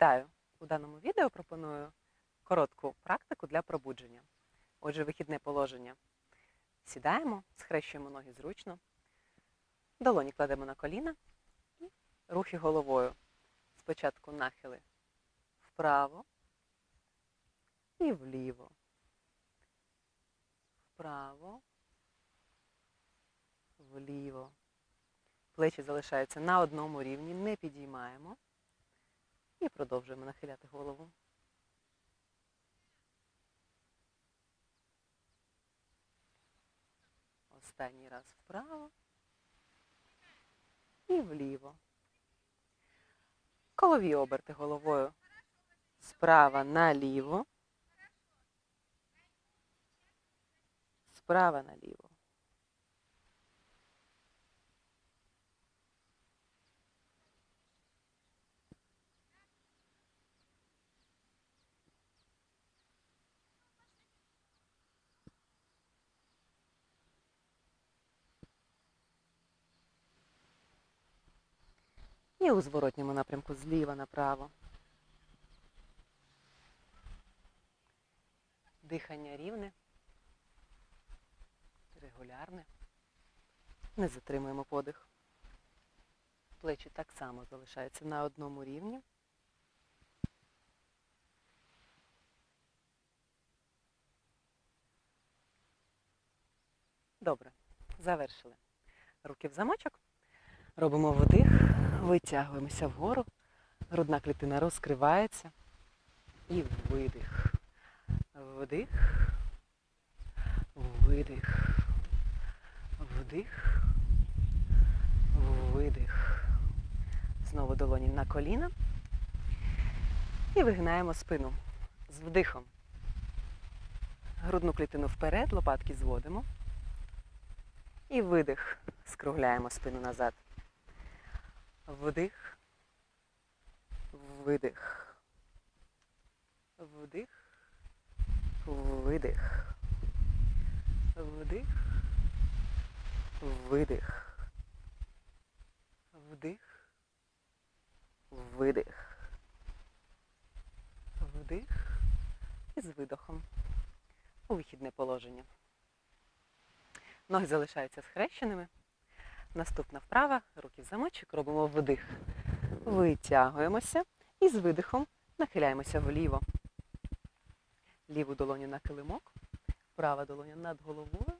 Вітаю! У даному відео пропоную коротку практику для пробудження. Отже, вихідне положення. Сідаємо, схрещуємо ноги зручно, долоні кладемо на коліна і рухи головою. Спочатку нахили вправо і вліво. Вправо, вліво. Плечі залишаються на одному рівні, не підіймаємо. І продовжуємо нахиляти голову. Останній раз вправо і вліво. Колові оберти головою справа наліво, справа наліво. І у зворотньому напрямку зліва направо. Дихання рівне, регулярне. Не затримуємо подих. Плечі так само залишаються на одному рівні. Добре, завершили. Руки в замочок. Робимо вдих, витягуємося вгору, грудна клітина розкривається. І видих. Вдих. Видих. Вдих. Видих. Знову долоні на коліна. І вигинаємо спину з вдихом. Грудну клітину вперед, лопатки зводимо. І видих. Скругляємо спину назад. Вдих. Видих. Вдих. Видих. Вдих. Видих. Вдих. Видих. Вдих. І з видохом. У вихідне положення. Ноги залишаються схрещеними. Наступна вправа, руки в замочок, робимо вдих. Витягуємося і з видихом нахиляємося вліво. Ліву долоню на килимок, права долоня над головою.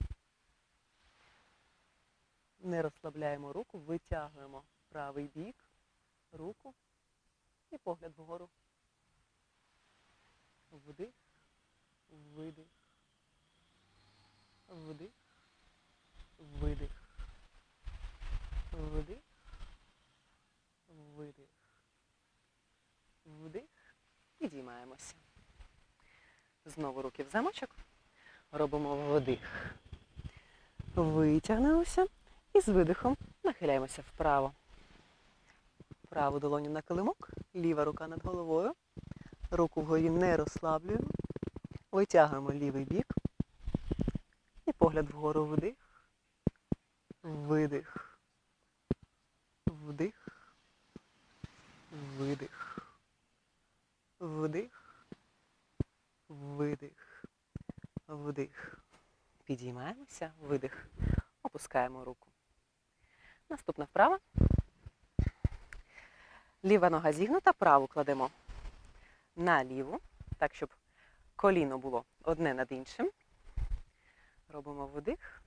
Не розслабляємо руку, витягуємо правий бік, руку і погляд вгору. Вдих, видих, вдих, видих. Вдих, видих, вдих, підіймаємося. Знову руки в замочок. Робимо вдих. Витягнемося і з видихом нахиляємося вправо. Праву долоню на килимок, ліва рука над головою. Руку вгорі не розслаблюємо. Витягуємо лівий бік. І погляд вгору вдих. Видих. Вдих. Видих. Вдих. Видих. Вдих. Підіймаємося. Видих. Опускаємо руку. Наступна вправа. Ліва нога зігнута, праву кладемо на ліву, так, щоб коліно було одне над іншим. Робимо вдих.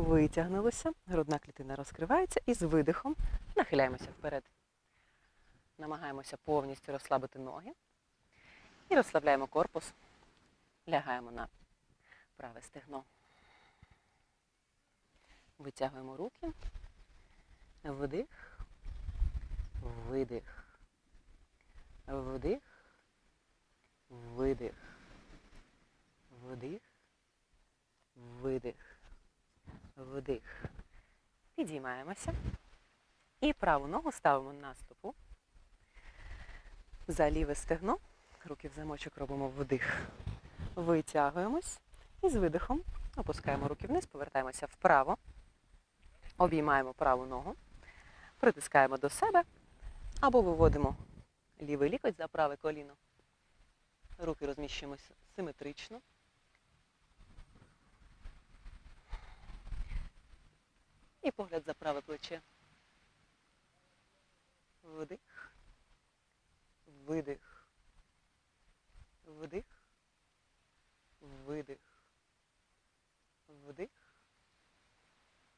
Витягнулися, грудна клітина розкривається і з видихом нахиляємося вперед. Намагаємося повністю розслабити ноги. І розслабляємо корпус. Лягаємо на праве стегно. Витягуємо руки. Вдих. Видих. Вдих. Видих. Вдих. Видих вдих. Підіймаємося. І праву ногу ставимо на стопу. За ліве стегно. Руки в замочок робимо вдих. Витягуємось. І з видихом опускаємо руки вниз, повертаємося вправо. Обіймаємо праву ногу. Притискаємо до себе. Або виводимо Лівий лікоть за праве коліно. Руки розміщуємо с- симетрично. І погляд за праве плече. Вдих. Видих. Вдих. Видих. Вдих.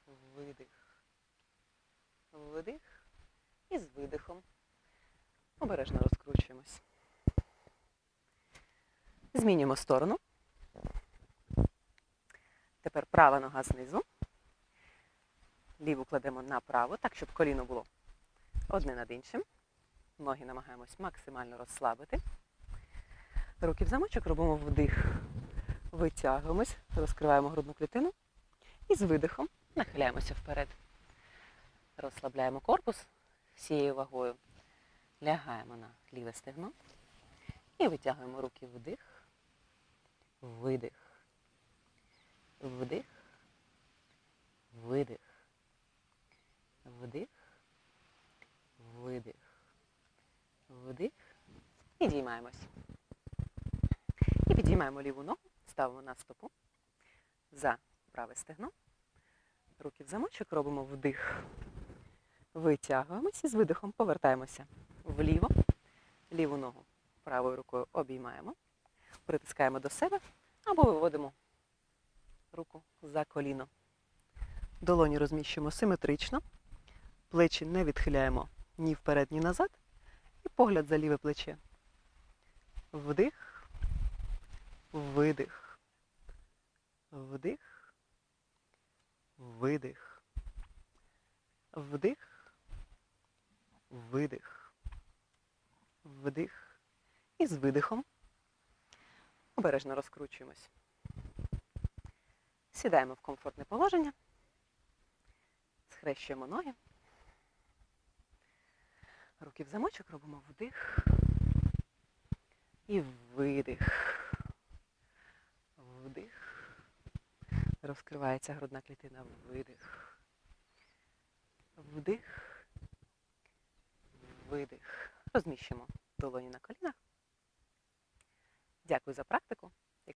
Видих. Вдих. І з видихом. Обережно розкручуємось. Змінюємо сторону. Тепер права нога знизу. Ліву кладемо на праву, так, щоб коліно було одне над іншим. Ноги намагаємось максимально розслабити. Руки в замочок, робимо вдих. Витягуємось, розкриваємо грудну клітину. І з видихом нахиляємося вперед. Розслабляємо корпус всією вагою. Лягаємо на ліве стегно і витягуємо руки вдих, видих, вдих, видих, вдих, видих, вдих. І діймаємось. І підіймаємо ліву ногу, ставимо на стопу за праве стегно. Руки в замочок, робимо вдих. Витягуємося і з видихом повертаємося вліво. Ліву ногу правою рукою обіймаємо, притискаємо до себе або виводимо руку за коліно. Долоні розміщуємо симетрично, плечі не відхиляємо ні вперед, ні назад. І погляд за ліве плече. Вдих, видих, вдих, видих, вдих, видих, вдих. І з видихом обережно розкручуємось. Сідаємо в комфортне положення, схрещуємо ноги. Руки в замочок робимо вдих і видих. Вдих. Розкривається грудна клітина. Видих. Вдих. Видих. Розміщимо долоні на колінах. Дякую за практику.